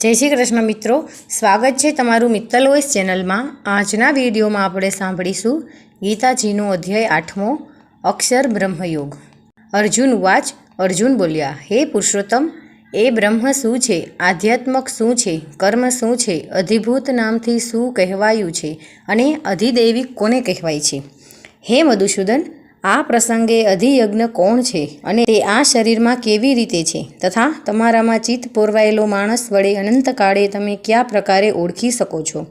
જય શ્રી કૃષ્ણ મિત્રો. સ્વાગત છે તમારું મિત્તલ વોઇસ ચેનલમાં. આજના વિડીયોમાં આપણે સાંભળીશું ગીતાજીનો અધ્યાય આઠમો, અક્ષર બ્રહ્મયોગ. અર્જુન વાચ, અર્જુન બોલ્યા, હે પુરુષોત્તમ, એ બ્રહ્મ શું છે? આધ્યાત્મક શું છે? કર્મ શું છે? અધિભૂત નામથી શું કહેવાયું છે? અને અધિદૈવિક કોને કહેવાય છે? હે મધુસૂદન આ પ્રસંગે અધિયજ્ઞ કોણ છે અને તે આ શરીરમાં કેવી રીતે છે? તથા તમારામાં ચિત્ત પોરવાયેલો માણસ વડે અનંતકાળે તમે કયા પ્રકારે ઓળખી શકો છો?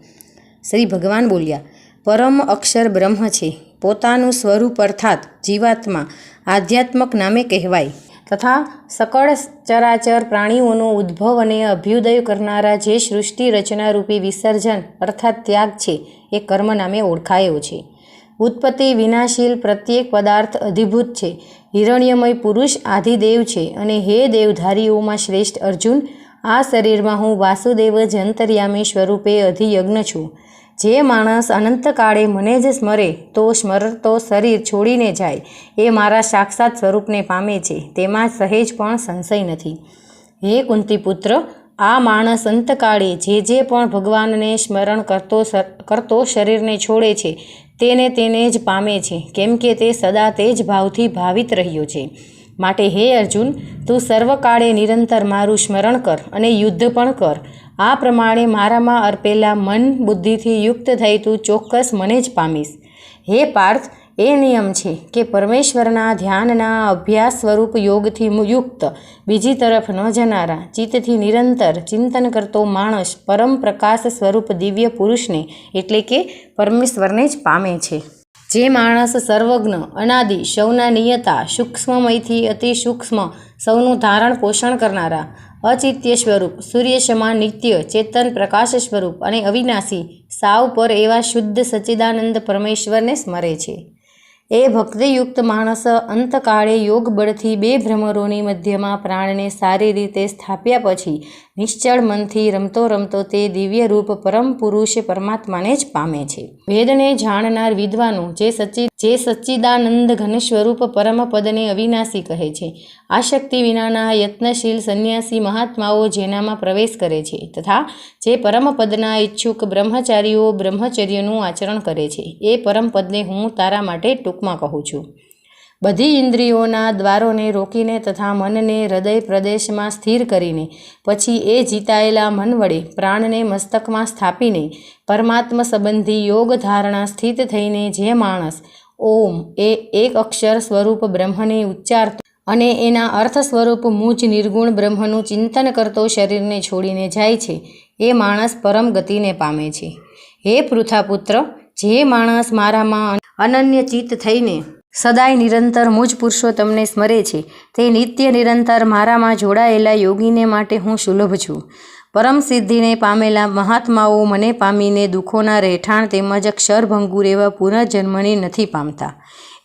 શ્રી ભગવાન બોલ્યા, પરમ અક્ષર બ્રહ્મ છે. પોતાનું સ્વરૂપ અર્થાત જીવાત્મા આધ્યાત્મક નામે કહેવાય. તથા સકળ ચરાચર પ્રાણીઓનો ઉદ્ભવ અને અભ્યુદય કરનારા જે સૃષ્ટિ રચનારૂપી વિસર્જન અર્થાત ત્યાગ છે, એ કર્મ નામે ઓળખાયો છે. ઉત્પત્તિ વિનાશીલ પ્રત્યેક પદાર્થ અધિભૂત છે. હિરણ્યમય પુરુષ આધિદેવ છે અને હે દેવધારીઓમાં શ્રેષ્ઠ અર્જુન, આ શરીરમાં હું વાસુદેવ જ અંતર્યામી સ્વરૂપે અધિયજ્ઞ છું. જે માણસ અનંતકાળે મને જ સ્મરે, તો સ્મરતો શરીર છોડીને જાય, એ મારા સાક્ષાત સ્વરૂપને પામે છે, તેમાં સહેજ પણ સંશય નથી. હે કુંતીપુત્ર આ માણસ અંતકાળે જે જે પણ ભગવાનને સ્મરણ કરતો કરતો શરીરને છોડે છે, તેને તેને જ પામે છે, કેમ કે તે સદા તે જ ભાવથી ભાવિત રહ્યો છે. માટે હે અર્જુન, તું સર્વકાળે નિરંતર મારું સ્મરણ કર અને યુદ્ધ પણ કર. આ પ્રમાણે મારામાં અર્પેલા મન બુદ્ધિથી યુક્ત થઈ તું ચોક્કસ મને જ પામીશ. હે પાર્થ એ નિયમ છે કે પરમેશ્વરના ધ્યાનના અભ્યાસ સ્વરૂપ યોગથી યુક્ત, બીજી તરફ ન જનારા, ચિત્તથી નિરંતર ચિંતન કરતો માણસ પરમ પ્રકાશ સ્વરૂપ દિવ્ય પુરુષને, એટલે કે પરમેશ્વરને જ પામે છે. જે માણસ સર્વજ્ઞ, અનાદિ, સૌના નિયતા, સૂક્ષ્મમયથી અતિ સૂક્ષ્મ, સૌનું ધારણ પોષણ કરનારા, અચિત્ય સ્વરૂપ સૂર્ય સમાન નિત્ય ચેતન પ્રકાશ સ્વરૂપ અને અવિનાશી, સાવ પર એવા શુદ્ધ સચ્ચિદાનંદ પરમેશ્વરને સ્મરે છે. એ ભક્તિયુક્ત માણસ અંતકાળે યોગ બળથી બે ભ્રમરોની મધ્યમાં પ્રાણને સારી રીતે સ્થાપ્યા પછી નિશ્ચળ મનથી રમતો રમતો તે દિવ્ય રૂપ પરમ પુરુષ પરમાત્માને જ પામે છે. વેદને જાણનાર વિદ્વાનો જે સચ્ચિ જે સચ્ચિદાનંદ ઘન સ્વરૂપ પરમપદને અવિનાશી કહે છે. આ શક્તિ વિનાના યત્નશીલ સંન્યાસી મહાત્માઓ જેનામાં પ્રવેશ કરે છે તથા જે પરમપદના ઈચ્છુક બ્રહ્મચારીઓ બ્રહ્મચર્યનું આચરણ કરે છે. એ પરમપદને હું તારા માટે ટૂંકમાં કહું છું. બધી ઇન્દ્રિયોના દ્વારોને રોકીને તથા મનને હૃદય પ્રદેશમાં સ્થિર કરીને પછી એ જીતાયેલા મન વડે પ્રાણને મસ્તકમાં સ્થાપીને પરમાત્મ સંબંધી યોગ ધારણા સ્થિત થઈને જે માણસ ઓમ એ એક અક્ષર સ્વરૂપ બ્રહ્મને ઉચ્ચારતો અને એના અર્થ સ્વરૂપ મૂજ નિર્ગુણ બ્રહ્મનું ચિંતન કરતો શરીરને છોડીને જાય છે. એ માણસ પરમ ગતિને પામે છે. હે પૃથાપુત્ર, જે માણસ મારામાં અનન્ય ચિત્ત થઈને સદાય નિરંતર મુજ પુરુષોત્તમને સ્મરે છે. તે નિત્ય નિરંતર મારામાં જોડાયેલા યોગીને માટે હું સુલભ છું. પરમ સિદ્ધિને પામેલા મહાત્માઓ મને પામીને દુઃખોના રહેઠાણ તેમજ ક્ષરભંગુર એવા પુનર્જન્મની નથી પામતા.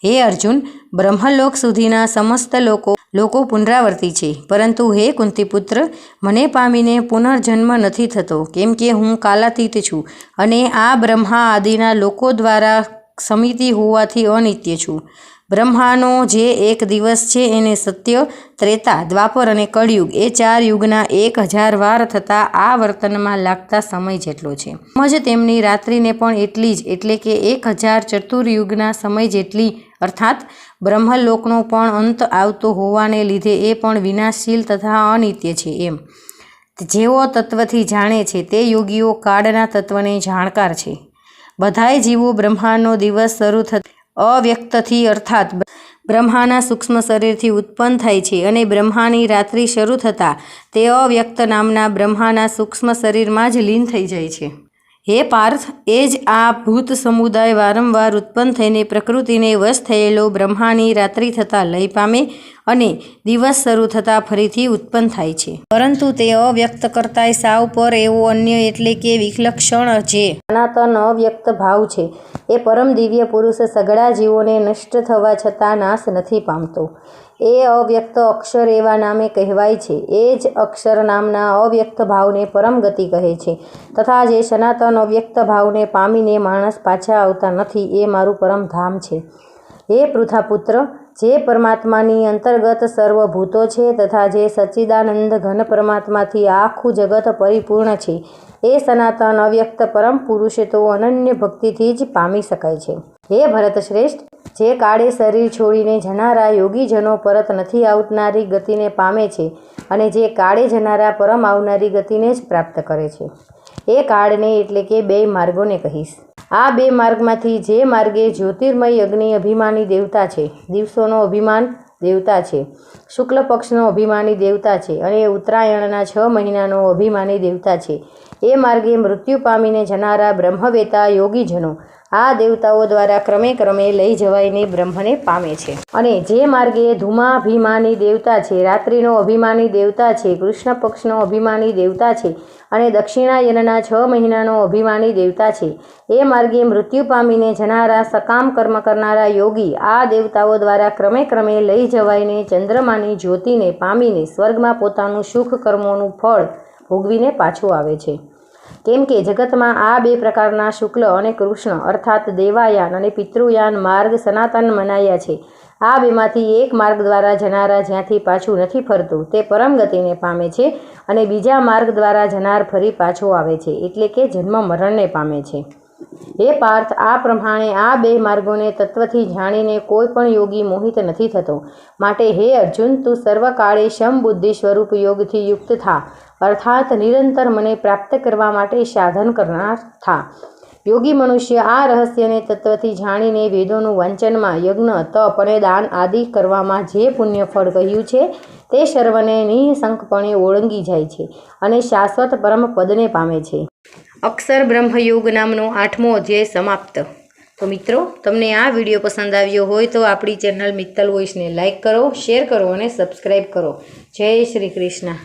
હે અર્જુન, બ્રહ્મલોક સુધીના સમસ્ત લોકો લોકો પુનરાવર્તી છે. પરંતુ હે કુંતીપુત્ર, મને પામીને પુનર્જન્મ નથી થતો. કેમ કે હું કાલાતીત છું અને આ બ્રહ્મા આદિના લોકો દ્વારા સમિતિ હોવાથી અનિત્ય છું. બ્રહ્માનો જે એક દિવસ છે એને સત્ય, ત્રેતા, દ્વાપર અને કળયુગ એ ચાર યુગના એક હજાર વાર થતાં આ વર્તનમાં લાગતા સમય જેટલો છે. જ તેમની રાત્રિને પણ એટલી જ, એટલે કે એક હજાર ચતુર્યુગના સમય જેટલી, અર્થાત બ્રહ્મલોકનો પણ અંત આવતો હોવાને લીધે એ પણ વિનાશશીલ તથા અનિત્ય છે એમ. જેઓ તત્વથી જાણે છે તે યોગીઓ કાળના તત્વને જાણકાર છે. બધાય જીવો બ્રહ્માનો દિવસ શરૂ થતા અવ્યક્તથી અર્થાત બ્રહ્માના સૂક્ષ્મ શરીરથી ઉત્પન્ન થાય છે અને બ્રહ્માની રાત્રિ શરૂ થતાં તે અવ્યક્ત નામના બ્રહ્માના સૂક્ષ્મ શરીરમાં જ લીન થઈ જાય છે. હે પાર્થ, એ જ આ ભૂત સમુદાય વારંવાર ઉત્પન્ન થઈને પ્રકૃતિને વશ થયેલો બ્રહ્માની રાત્રિ થતાં લય પામે અને દિવસ શરૂ થતાં ફરીથી ઉત્પન્ન થાય છે. પરંતુ તે અવ્યક્ત કરતાંય સાવ પર એવો અન્ય એટલે કે વિલક્ષણ જે સનાતન અવ્યક્ત ભાવ છે. એ પરમ દિવ્ય પુરુષ સગડા જીવોને નષ્ટ થવા છતાં નાશ નથી પામતો. એ અવ્યક્ત અક્ષર એવા નામે કહેવાય છે. એ જ અક્ષર નામના અવ્યક્ત ભાવને પરમ ગતિ કહે છે. તથા જે સનાતન અવ્યક્ત ભાવને પામીને માણસ પાછા આવતા નથી એ મારું પરમ ધામ છે. હે પૃથાપુત્ર જે પરમાત્માની અંતર્ગત સર્વભૂતો છે તથા જે સચ્ચિદાનંદ ઘન પરમાત્માથી આખું જગત પરિપૂર્ણ છે, એ સનાતન અવ્યક્ત પરમ પુરુષે તો અનન્ય ભક્તિથી જ પામી શકાય છે. હે ભરત શ્રેષ્ઠ, જે કાળે શરીર છોડીને જનારા યોગીજનો પરત નથી આવનારી ગતિને પામે છે અને જે કાળે જનારા પરમ આવનારી ગતિને જ પ્રાપ્ત કરે છે. એ કાળને એટલે કે બે માર્ગોને કહીશ. આ બે માર્ગમાંથી જે માર્ગે જ્યોતિર્મય અગ્નિ અભિમાની દેવતા છે દિવસોનો અભિમાન દેવતા છે. શુક્લ પક્ષનો અભિમાની દેવતા છે અને ઉત્તરાયણના છ મહિનાનો અભિમાની દેવતા છે. એ માર્ગે મૃત્યુ પામીને જનારા બ્રહ્મવેતા યોગીજનો આ દેવતાઓ દ્વારા ક્રમે ક્રમે લઈ જવાઈને બ્રહ્મને પામે છે. અને જે માર્ગે ધુમાભિમાની દેવતા છે, રાત્રિનો અભિમાની દેવતા છે, કૃષ્ણ પક્ષનો અભિમાની દેવતા છે અને દક્ષિણાયનના છ મહિનાનો અભિમાની દેવતા છે, એ માર્ગે મૃત્યુ પામીને જનારા સકામ કર્મ કરનારા યોગી આ દેવતાઓ દ્વારા ક્રમે ક્રમે લઈ જવાઈને ચંદ્રમાની જ્યોતિને પામીને સ્વર્ગમાં પોતાનું સુખ કર્મોનું ફળ ભોગવીને પાછું આવે છે. કેમ કે જગતમાં આ બે પ્રકારના શુક્લ અને કૃષ્ણ અર્થાત દેવાયાન અને પિતૃયાન માર્ગ સનાતન મનાયા છે. આ બેમાંથી એક માર્ગ દ્વારા જનારા જ્યાંથી પાછું નથી ફરતું, તે પરમ ગતિને પામે છે અને બીજા માર્ગ દ્વારા જનાર ફરી પાછો આવે છે, એટલે કે જન્મ મરણને પામે છે. હે પાર્થ, આ પ્રમાણે આ બે માર્ગોને તત્વથી જાણીને કોઈ પણ યોગી મોહિત નથી થતો. માટે હે અર્જુન, તું સર્વકાળે શમ બુદ્ધિ સ્વરૂપ યોગથી યુક્ત થા. અર્થાત નિરંતર મને પ્રાપ્ત કરવા માટે સાધન કરનાર થા. યોગી મનુષ્ય આ રહસ્યને તત્વથી જાણીને વેદોનું વાંચનમાં યજ્ઞ, તપ અને દાન આદિ કરવામાં જે પુણ્ય ફળ કહ્યું છે, તે સર્વને નિઃશંકપણે ઓળંગી જાય છે અને શાશ્વત પરમ પદને પામે છે. અક્ષર બ્રહ્મયોગ નામનો આઠમો અધ્યાય સમાપ્ત. તો મિત્રો, તમને આ વીડિયો પસંદ આવ્યો હોય તો આપણી ચેનલ મિત્તલ વોઇસને લાઇક કરો, શેર કરો અને સબસ્ક્રાઈબ કરો. જય શ્રી કૃષ્ણ.